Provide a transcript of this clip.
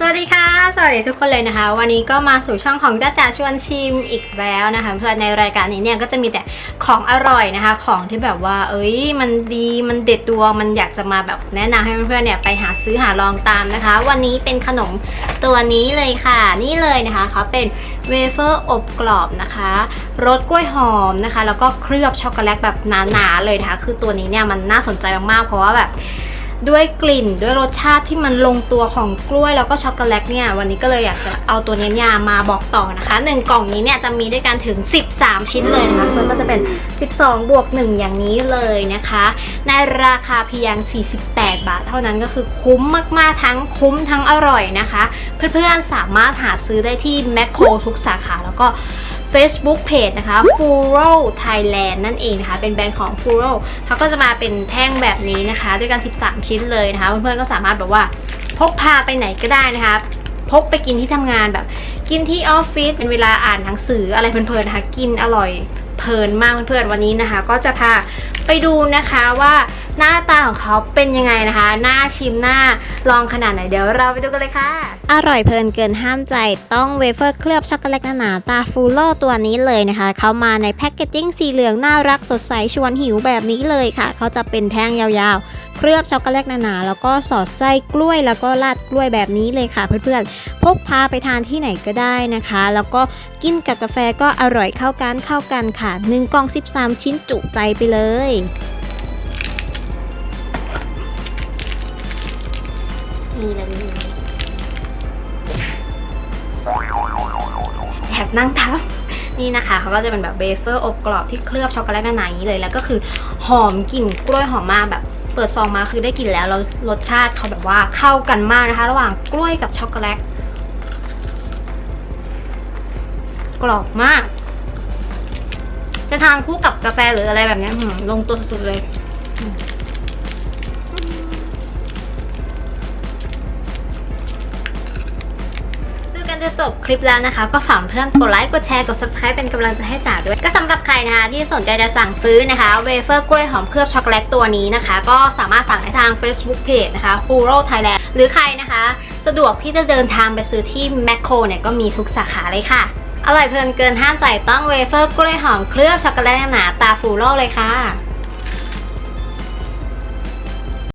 สวัสดีค่ะ สวัสดีทุกคนเลยนะคะ วันนี้ก็มาสู่ช่องของจ้าจ๋าชวนชิมอีกแล้วนะคะเพื่อนในรายการนี้เนี่ยก็จะมีแต่ของอร่อยนะคะ ของที่แบบว่า เอ้ย มันดีมันเด็ดดวงมันอยากจะมาแบบแนะนำให้เพื่อนๆเนี่ยไปหาซื้อหาลองตามนะคะ วันนี้เป็นขนมตัวนี้เลยค่ะ นี่เลยนะคะเขาเป็นเวเฟอร์อบกรอบนะคะรสกล้วยหอมนะคะ แล้วก็เคลือบช็อกโกแลตแบบหนาๆเลยนะคะ คือตัวนี้เนี่ยมันน่าสนใจมากๆเพราะว่าแบบ ด้วยกลิ่นด้วยรสชาติที่มันลงตัวของกล้วยแล้วก็ช็อกโกแลตเนี่ยวันนี้ก็เลยอยากจะเอาตัวเนี้ยเนี่ยมาบอกต่อนะคะหนึ่งกล่องนี้เนี่ยจะมีด้วยกันถึง 13 ชิ้นเลยนะคะมันก็จะเป็น 12 บวก 1 อย่างนี้เลยนะคะ ในราคาเพียง 48 บาท เท่านั้นก็คือคุ้มมากๆทั้งคุ้มทั้งอร่อยนะคะ เพื่อนๆสามารถหาซื้อได้ที่แมคโครทุกสาขาแล้วก็ Facebook Page นะคะ f u r o Thailand นั่นเองนะคะ เป็นแบรนด์ของ f u r o เขาก็จะมาเป็นแท่งแบบนี้นะคะ ด้วยกัน 13 ชิ้นเลยนะคะ เพื่อนๆก็สามารถแบบว่าพกพาไปไหนก็ได้นะคะ พกไปกินที่ทำงานแบบ กินที่ออฟฟิศเป็นเวลาอ่านหนังสืออะไรเพลินๆนะคะ กินอร่อยเพลินมากเพื่อนๆวันนี้นะคะ ก็จะพาไปดูนะคะว่า หน้าตาของเขาเป็นยังไงนะคะ หน้าชิมหน้าลองขนาดไหนเดี๋ยวเราไปดูกันเลยค่ะ อร่อยเพลินเกินห้ามใจต้องเวเฟอร์เคลือบช็อกโกแลตหนาตาฟูโลตัวนี้เลยนะคะเขามาในแพ็กเกจจิ้งสีเหลืองน่ารักสดใสชวนหิวแบบนี้เลยค่ะเขาจะเป็นแท่งยาวๆ เคลือบช็อกโกแลตหนาๆแล้วก็สอดไส้กล้วยแล้วก็ราดกล้วยแบบนี้เลยค่ะ เพื่อนๆพกพาไปทานที่ไหนก็ได้นะคะ แล้วก็กินกับกาแฟก็อร่อยเข้ากันเข้ากันค่ะ1กล่อง 13 ชิ้นจุใจไปเลย นี่เลยแอบนั่งทับนี่นะคะเขาก็จะเป็นแบบเบเฟอร์อบกรอบที่เคลือบช็อกโกแลตหนาๆอย่างนี้เลย แล้วก็คือหอมกลิ่นกล้วยหอมมากแบบเปิดซองมาคือได้กลิ่นแล้วแล้วรสชาติเขาแบบว่าเข้ากันมากนะคะ ระหว่างกล้วยกับช็อกโกแลตกรอบมาก จะทานคู่กับกาแฟหรืออะไรแบบนี้ลงตัวสุดๆเลย จะจบคลิปแล้วนะคะ ก็ฝากเพื่อนกดไลค์กดแชร์กด subscribe เป็นกำลังใจให้จ๋าด้วย ก็สำหรับใครนะคะที่สนใจจะสั่งซื้อนะคะเวเฟอร์กล้วยหอมเคลือบช็อกโกแลตตัวนี้นะคะ ก็สามารถสั่งได้ทาง Facebook Page นะคะ f u r o Thailand หรือใครนะคะ สะดวกที่จะเดินทางไปซื้อที่แมคโครเนี่ยก็มีทุกสาขาเลยค่ะ อร่อยเพลินเกินห้ามใจต้องเวเฟอร์กล้วยหอมเคลือบช็อกโกแลตหนาตาฟูโรเลยค่ะ